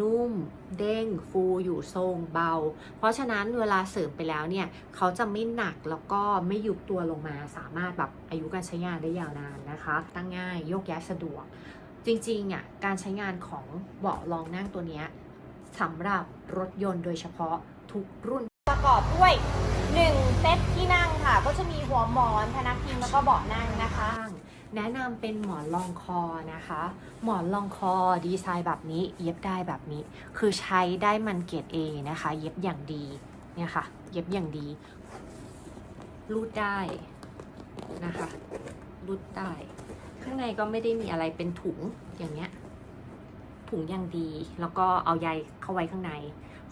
นุ่ม เด้ง ฟูอยู่ทรงเบา เพราะฉะนั้นเวลาเสริมไปแล้วเนี่ยเขาจะไม่หนักแล้วก็ไม่ยุบตัวลงมา สามารถแบบอายุการใช้งานได้ยาวนานนะคะ ตั้งง่ายโยกย้ายสะดวก จริงๆอะการใช้งานของเบาะรองนั่งตัวเนี้ยสำหรับรถยนต์โดยเฉพาะทุกรุ่นประกอบด้วย 1 เซตที่นั่งค่ะ ก็จะมีหัวหมอนพนักพิงแล้วก็เบาะนั่งนะคะ แนะนำเป็นหมอนรองคอนะคะ หมอนรองคอดีไซน์แบบนี้ เย็บได้แบบนี้ คือใช้ได้มันเกรด A นะคะ เย็บอย่างดีเนี่ยค่ะ เย็บอย่างดี รูดได้นะคะ รูดได้ ข้างในก็ไม่ได้มีอะไรเป็นถุงอย่างเงี้ย ถุงอย่างดี แล้วก็เอาใยเข้าไว้ข้างใน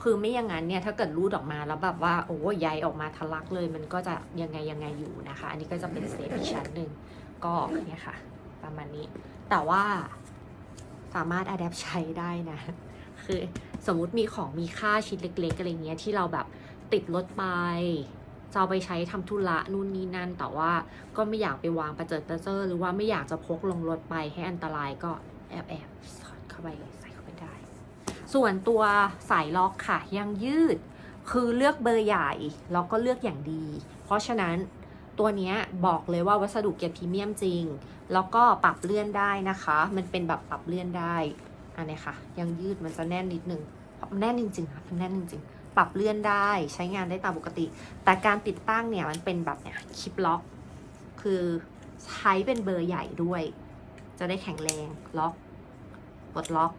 คือไม่อย่างนั้นเนี่ยถ้าเกิดรูดออกมาแล้วแบบว่าโอ้ใยออกมาทะลักเลย มันก็จะยังไงยังไงอยู่นะคะ อันนี้ก็จะเป็นเซฟอีกชั้นหนึ่ง ก็เนี่ยค่ะ ประมาณนี้ แต่ว่าสามารถอัดแอปใช้ได้นะ คือสมมุติมีของมีค่าชิ้นเล็ก ๆ อะไรเงี้ยที่เราแบบติดรถไปจะเอาไปใช้ทำธุระนู่นนี่นั่น แต่ว่าก็ไม่อยากไปวางประเจิดประเจอหรือว่าไม่อยากจะพกลงรถไปให้อันตรายก็แอบแอบสอดเข้าไปใส่เข้าไปได้ ส่วนตัวสายล็อกค่ะ ยังยืดคือเลือกเบอร์ใหญ่แล้วก็เลือกอย่างดี เพราะฉะนั้น ตัวนี้บอกเลยว่าวัสดุเกียรดพรีเมียมจริง แล้วก็ปรับเลื่อนได้นะคะ มันเป็นแบบปรับเลื่อนได้อันนี้ค่ะ ยังยืดมันจะแน่นนิดนึงเพราะมันแน่นจริงๆค่ะมันแน่นจริงๆ ปรับเลื่อนได้ใช้งานได้ตามปกติ แต่การติดตั้งเนี่ยมันเป็นแบบเนี่ยคลิปล็อก คือใช้เป็นเบอร์ใหญ่ด้วย จะได้แข็งแรงล็อกปลดล็อก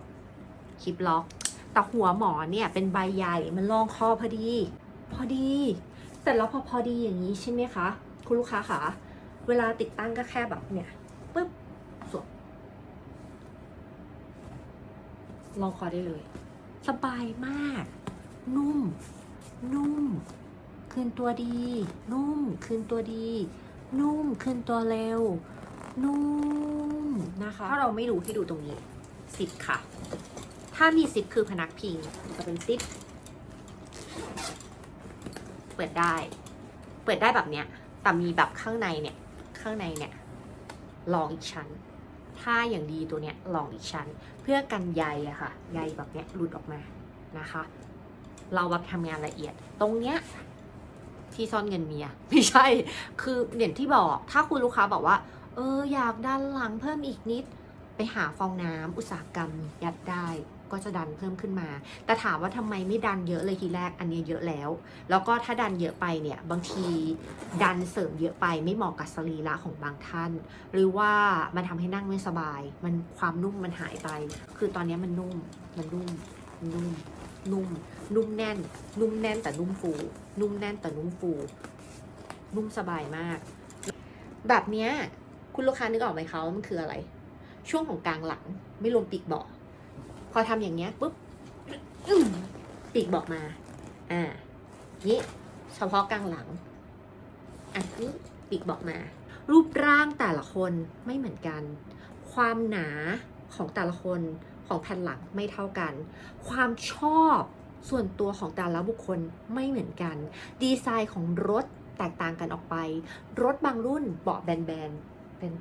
คลิปล็อก แต่หัวหมอเนี่ยเป็นใบใหญ่มันรองคอพอดี พอดีเสร็จแล้วพอพอดีอย่างนี้ใช่ไหมคะ คุณลูกค้าคะเวลาติดตั้งก็แค่แบบเนี่ยปึ๊บสวมลองคอได้เลย สบายมาก นุ่ม นุ่ม คืนตัวดี นุ่ม คืนตัวดี นุ่ม คืนตัวเร็ว นุ่มนะคะ ถ้าเราไม่รู้ให้ดูตรงนี้สิบค่ะ ถ้ามีซิปคือพนักพิงจะเป็นซิปเปิดได้ เปิดได้แบบเนี้ย แต่มีแบบข้างในเนี่ย ข้างในเนี่ยลองอีกชั้น ถ้าอย่างดีตัวเนี้ยลองอีกชั้น เพื่อกันใยอะค่ะ ใยแบบเนี้ยหลุดออกมานะคะ เราแบบทำงานละเอียด ตรงเนี้ยที่ซ่อนเงินเมีย ไม่ใช่ คือเด่นที่บอก ถ้าคุณลูกค้าบอกว่า เอออยากดันหลังเพิ่มอีกนิด ไปหาฟองน้ำอุตสาหกรรมยัดได้ ก็จะดันเพิ่มขึ้นมา แต่ถามว่าทำไมไม่ดันเยอะเลยทีแรก อันเนี้ยเยอะแล้ว แล้วก็ถ้าดันเยอะไปเนี่ย บางทีดันเสริมเยอะไปไม่เหมาะกับสรีระของบางท่าน หรือว่ามันทำให้นั่งไม่สบาย มันความนุ่มมันหายไป คือตอนนี้มันนุ่ม มันนุ่ม นุ่ม นุ่ม นุ่มแน่น นุ่มแน่นแต่นุ่มฟู นุ่มแน่นแต่นุ่มฟู นุ่มสบายมาก แบบเนี้ยคุณลูกค้านึกออกไหมคะว่ามันคืออะไร ช่วงของกลางหลังไม่รวมปีกเบาะ พอทำอย่างเงี้ยปุ๊บปีกบาะมา อ่า นี้เฉพาะกลางหลัง อันนี้ปีกบาะมา รูปร่างแต่ละคนไม่เหมือนกัน ความหนาของแต่ละคนของแผ่นหลังไม่เท่ากัน ความชอบส่วนตัวของแต่ละบุคคลไม่เหมือนกัน ดีไซน์ของรถแตกต่างกันออกไป รถบางรุ่นเบาะแบนๆแบนแบน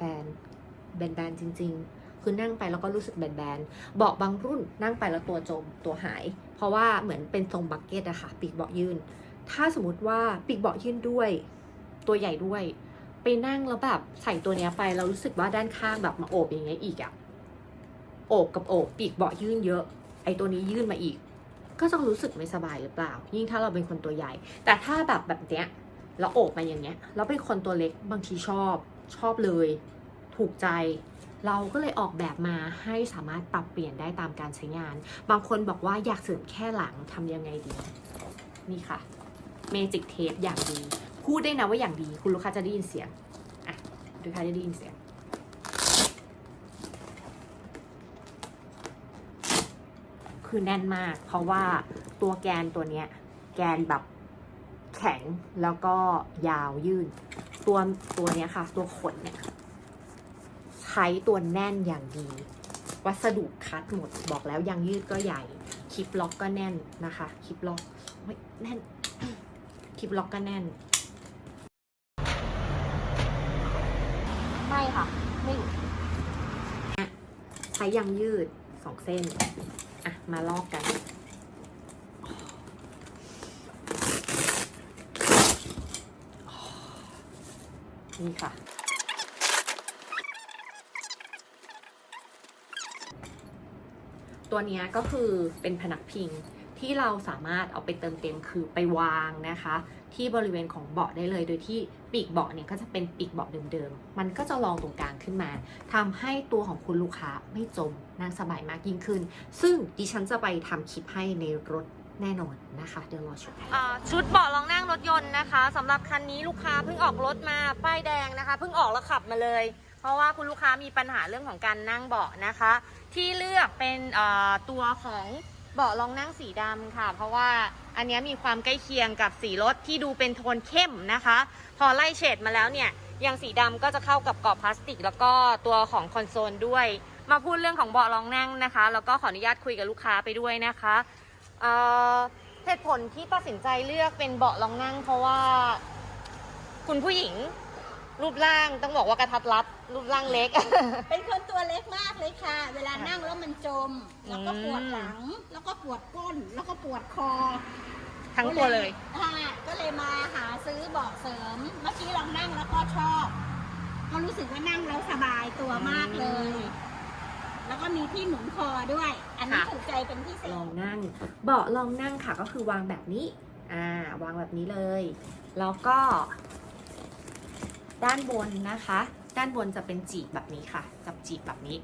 แบนแบนๆจริง ๆ คือนั่งไปแล้วก็รู้สึกแบนๆเบาะบางรุ่นนั่งไปแล้วตัวจมตัวหาย เพราะว่าเหมือนเป็นทรงบักเก็ตอะค่ะ ปีกเบาะยื่นถ้าสมมติว่าปีกเบาะยื่นด้วย ตัวใหญ่ด้วย ไปนั่งแล้วแบบใส่ตัวเนี้ยไปเรารู้สึกว่าด้านข้างแบบมาโอบอย่างเงี้ยอีกอะโอบกับโอบปีกเบาะยื่นเยอะ ไอตัวนี้ยื่นมาอีก ก็จะรู้สึกไม่สบายหรือเปล่า ยิ่งถ้าเราเป็นคนตัวใหญ่ แต่ถ้าแบบแบบเนี้ยแล้วโอบมาอย่างเงี้ยแล้วเป็นคนตัวเล็กบางทีชอบชอบเลย ถูกใจ เราก็เลยออกแบบมาให้สามารถปรับเปลี่ยนได้ตามการใช้งาน บางคนบอกว่าอยากเสริมแค่หลังทำยังไงดี นี่ค่ะเมจิกเทปอย่างดี พูดได้นะว่าอย่างดี คุณลูกค้าจะได้ยินเสียงอะลูกค้าจะได้ยินเสียง คือแน่นมาก เพราะว่าตัวแกนตัวเนี้ย แกนแบบแข็งแล้วก็ยาวยื่นตัวตัวเนี้ยค่ะ ตัวขนเนี่ย ใช้ตัวแน่นอย่างดี วัสดุคัดหมด บอกแล้วยางยืดก็ใหญ่ คลิปล็อกก็แน่นนะคะ คลิปล็อกเฮ้ยแน่น คลิปล็อกก็แน่น ไม่ค่ะไม่หลุดใช้ยางยืดสองเส้น อะ มาลอกกันนี่ค่ะ ตัวนี้ก็คือเป็นพนักพิงที่เราสามารถเอาไปเติมเต็มคือไปวางนะคะ ที่บริเวณของเบาะได้เลย โดยที่ปีกเบาะเนี่ยก็จะเป็นปีกเบาะเดิมๆ มันก็จะรองตรงกลางขึ้นมาทำให้ตัวของคุณลูกค้าไม่จมนั่งสบายมากยิ่งขึ้น ซึ่งดิฉันจะไปทำคลิปให้ในรถแน่นอนนะคะ เดี๋ยวรอชมชุดเบาะรองนั่งรถยนต์นะคะสำหรับคันนี้ลูกค้าเพิ่งออกรถมาป้ายแดงนะคะเพิ่งออกแล้วขับมาเลย เพราะว่าคุณลูกค้ามีปัญหาเรื่องของการนั่งเบาะนะคะ ที่เลือกเป็นตัวของเบาะรองนั่งสีดำค่ะ เพราะว่าอันนี้มีความใกล้เคียงกับสีรถที่ดูเป็นโทนเข้มนะคะ พอไล่เฉดมาแล้วเนี่ยอย่างสีดำก็จะเข้ากับกรอบพลาสติก แล้วก็ตัวของคอนโซลด้วย มาพูดเรื่องของเบาะรองนั่งนะคะ แล้วก็ขออนุญาตคุยกับลูกค้าไปด้วยนะคะเเหตุผลที่ตัดสินใจเลือกเป็นเบาะรองนั่ง เพราะว่าคุณผู้หญิง รูปร่างต้องบอกว่ากระทัดรัด รูปร่างเล็ก เป็นคนตัวเล็กมากเลยค่ะ เวลานั่งแล้วมันจม แล้วก็ปวดหลัง แล้วก็ปวดก้น แล้วก็ปวดคอทั้งตัวเลยค่ะก็เลยมาหาซื้อเบาะเสริม เมื่อกี้ลองนั่งแล้วก็ชอบ ก็รู้สึกว่านั่งแล้วสบายตัวมากเลย แล้วก็มีที่หนุนคอด้วย อันนี้ค่ะถูกใจเป็นพิเศลษองนั่ง เบาะลองนั่งค่ะก็คือวางแบบนี้ อ่า วางแบบนี้เลย แล้วก็ ด้านบนนะคะ ด้านบนจะเป็นจีบแบบนี้ค่ะ จับจีบแบบนี้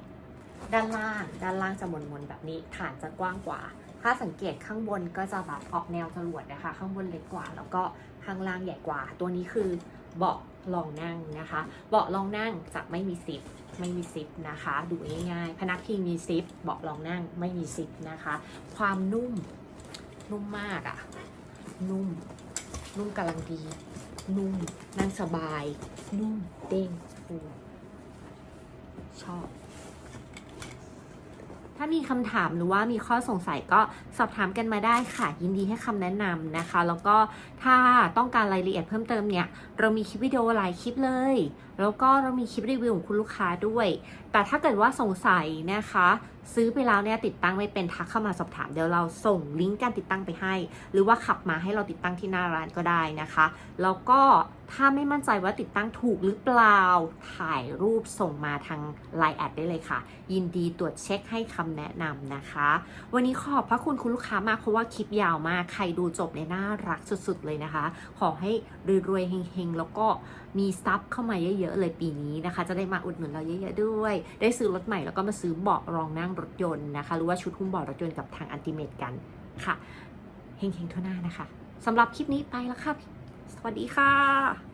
ด้านล่าง ด้านล่างจะมนมนๆแบบนี้ ฐานจะกว้างกว่า ถ้าสังเกตข้างบนก็จะแบบออกแนวจรวดนะคะ ข้างบนเล็กกว่า แล้วก็ข้างล่างใหญ่กว่า ตัวนี้คือเบาะรองนั่งนะคะ เบาะรองนั่งจะไม่มีซิปไม่มีซิปนะคะ ดูง่ายๆ พนักพิงมีซิป เบาะรองนั่งไม่มีซิปนะคะ ความนุ่ม นุ่มมากอะ่ะ นุ่ม นุ่มกำลังดี นุ่มนั่งสบาย นุ่มเด้งฟูชอบ ถ้ามีคำถามหรือว่ามีข้อสงสัยก็สอบถามกันมาได้ค่ะ ยินดีให้คำแนะนำนะคะ แล้วก็ถ้าต้องการรายละเอียดเพิ่มเติมเนี่ย เรามีคลิปวิดีโอหลายคลิปเลย แล้วก็เรามีคลิปรีวิวของคุณลูกค้าด้วย แต่ถ้าเกิดว่าสงสัยนะคะซื้อไปแล้วเนี่ยติดตั้งไม่เป็นทักเข้ามาสอบถามเดี๋ยวเราส่งลิงก์การติดตั้งไปให้ หรือว่าขับมาให้เราติดตั้งที่หน้าร้านก็ได้นะคะแล้วก็ถ้าไม่มั่นใจว่าติดตั้งถูกหรือเปล่าถ่ายรูปส่งมาทาง Line แอดได้เลยค่ะ ยินดีตรวจเช็คให้คำแนะนำนะคะ วันนี้ขอบพระคุณคุณลูกค้ามากเพราะว่าคลิปยาวมากใครดูจบเนี่ยน่ารักสุดๆเลยนะคะ ขอให้รวยๆเฮงๆแล้วก็ มีซับเข้ามาเยอะๆเลยปีนี้นะคะ จะได้มาอุดหนุนเราเยอะๆด้วย ได้ซื้อรถใหม่แล้วก็มาซื้อเบาะรองนั่งรถยนต์นะคะหรือว่าชุดหุ้มเบาะรถยนต์กับทางอันติเมตกันค่ะเฮงๆทั่วหน้านะคะสำหรับคลิปนี้ไปแล้วค่ะ สวัสดีค่ะ